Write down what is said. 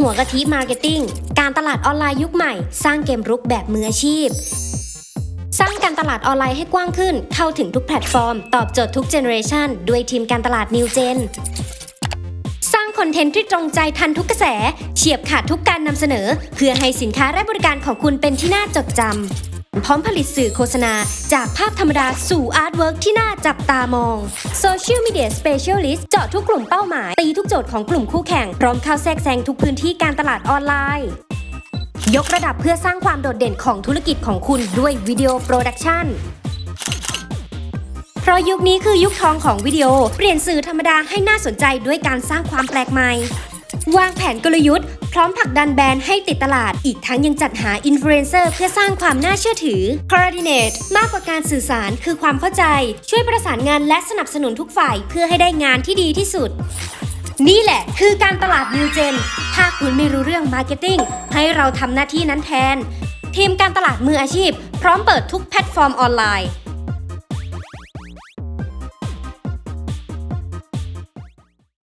หัวกะทิมาร์เก็ตติ้ง การตลาดออนไลน์ยุคใหม่ สร้างเกมรุกแบบมืออาชีพ สร้างการตลาดออนไลน์ให้กว้างขึ้น เข้าถึงทุกแพลตฟอร์ม ตอบโจทย์ทุกเจเนอเรชันด้วยทีมการตลาดนิวเจนสร้างคอนเทนต์ที่ตรงใจทันทุกกระแส เฉียบขาดทุกการนำเสนอ เพื่อให้สินค้าและบริการของคุณเป็นที่น่าจดจำ พร้อมผลิตสื่อโฆษณา จากภาพธรรมดาสู่อาร์ตเวิร์กที่น่าจับตามอง Social Media Specialist เจาะทุกกลุ่มเป้าหมาย ตีทุกโจทย์ของกลุ่มคู่แข่ง พร้อมเข้าแทรกแซงทุกพื้นที่การตลาดออนไลน์ ยกระดับเพื่อสร้างความโดดเด่นของธุรกิจของคุณด้วยวิดีโอโปรดักชันเพราะยุคนี้คือยุคทองของวิดีโอ เปลี่ยนสื่อธรรมดาให้น่าสนใจด้วยการสร้างความแปลกใหม่ วางแผนกลยุทธ์ พร้อมผลักดันแบรนด์ให้ติดตลาด อีกทั้งยังจัดหาอินฟลูเอนเซอร์เพื่อสร้างความน่าเชื่อถือ Coordinate มากกว่าการสื่อสารคือความเข้าใจ ช่วยประสานงานและสนับสนุนทุกฝ่ายเพื่อให้ได้งานที่ดีที่สุด นี่แหละคือการตลาด New Gen ถ้าคุณไม่รู้เรื่อง Marketing ให้เราทำหน้าที่นั้นแทน ทีมการตลาดมืออาชีพ พร้อมเปิดทุกแพลตฟอร์มออนไลน์